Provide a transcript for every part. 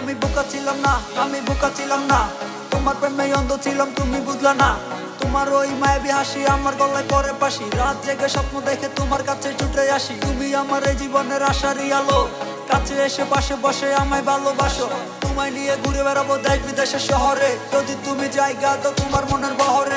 আমি বোকা ছিলাম না, আমি বোকা ছিলাম না। তোমার প্রেমে অন্ধ ছিলাম, তুমি বুঝলা না। তোমার ওই হাসি আমার গলায় পাশি। রাত জেগে স্বপ্ন দেখে তোমার কাছে ছুটে আসি। তুমি আমার এই জীবনের আশারই আলো। কাছে এসে পাশে বসে আমায় ভালোবাসো। তোমায় নিয়ে ঘুরে বেড়াবো দেশ বিদেশে শহরে। যদি তুমি জায়গা তো তোমার মনের বহরে।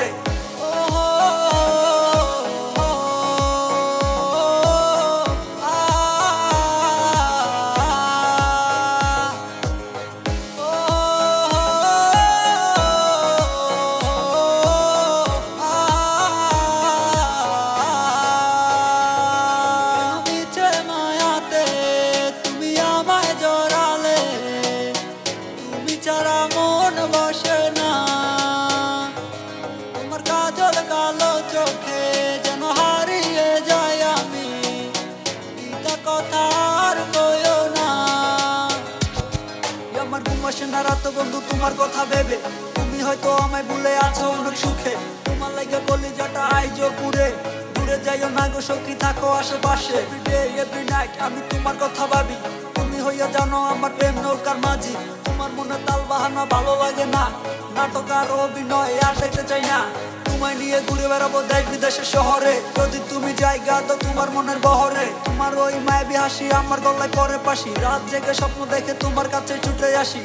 রাত বন্ধু তোমার কথা ভেবে, তুমি হয়তো আমায় ভুলে আছো অনেক সুখে। তোমার লাগে কলিজাটা আইজো পুরে দূরে যাইও না গো সখী, থাকো আশেপাশে। এভরিডে আমি তোমার কথা ভাবি, তুমি হইয়া জানো আমার প্রেম নৌকার মাঝি। তোমার মনে তাল বাহানা ভালো লাগে না, নাটক আর অভিনয় আর দেখতে চাই না। তোমায় নিয়ে ঘুরে বেড়াবো দেশ বিদেশের শহরে, যদি তুমি জায়গা তো তোমার মনের বহরে। তোমার ওই মায়াবী হাসি আমার গলায় করে পাশি, রাত জেগে স্বপ্ন দেখে তোমার কাছে ছুটে আসি।